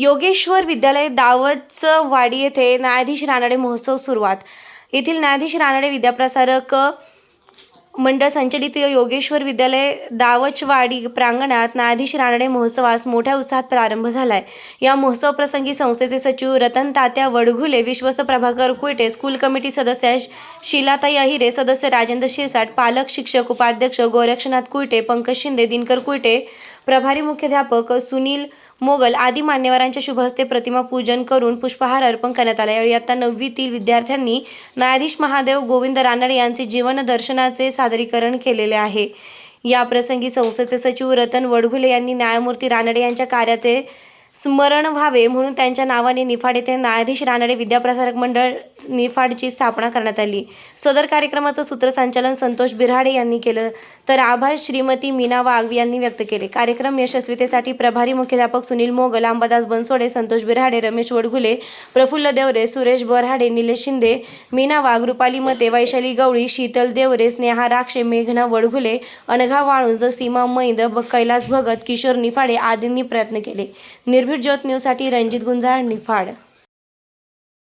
योगेश्वर विद्यालय दावचवाडी येथे न्यायाधीश रानडे महोत्सव सुरुवात. येथील न्यायाधीश रानडे विद्याप्रसारक मंडळ संचलित योगेश्वर विद्यालय दावचवाडी प्रांगणात न्यायाधीश रानडे महोत्सवास मोठ्या उत्साहात प्रारंभ झालाय. या महोत्सव प्रसंगी संस्थेचे सचिव रतन तात्या वडघुले विश्वस्त प्रभाकर कुयटे स्कूल कमिटी सदस्य शिलाताई अहिरे सदस्य राजेंद्र शिरसाट पालक शिक्षक उपाध्यक्ष गोरक्षनाथ कुयटे पंकज शिंदे दिनकर कुयटे प्रभारी मुख्याध्यापक सुनील मोगल आदी मान्यवरांच्या शुभहस्ते प्रतिमा पूजन करून पुष्पहार अर्पण करण्यात आला. यावेळी आता नववीतील विद्यार्थ्यांनी न्यायाधीश महादेव गोविंद रानडे यांचे जीवन दर्शनाचे सादरीकरण केलेले आहे. या प्रसंगी संस्थेचे सचिव रतन वडघुले यांनी न्यायमूर्ती रानडे यांच्या कार्याचे स्मरण व्हावे म्हणून त्यांच्या नावाने निफाड येथे न्यायाधीश रानडे विद्याप्रसारक मंडळ निफाडची स्थापना करण्यात आली. सदर कार्यक्रमाचं सूत्रसंचालन संतोष बिराडे यांनी केलं. तर आभार श्रीमती मीना वाघ यांनी व्यक्त केले. कार्यक्रम यशस्वीतेसाठी प्रभारी मुख्याध्यापक सुनील मोगल अंबादास बनसोडे संतोष बिराडे रमेश वडघुले प्रफुल्ल देवरे सुरेश बोरहाडे निलेश शिंदे मीना वाघ रुपाली मते वैशाली गवळी शीतल देवरे स्नेहा राक्षे मेघना वडघुले अनघा वाळुंज सीमा मैंद कैलास भगत किशोर निफाडे आदींनी प्रयत्न केले. निर्भीड ज्योत न्यूजसाठी रणजित गुंजाळ निफाड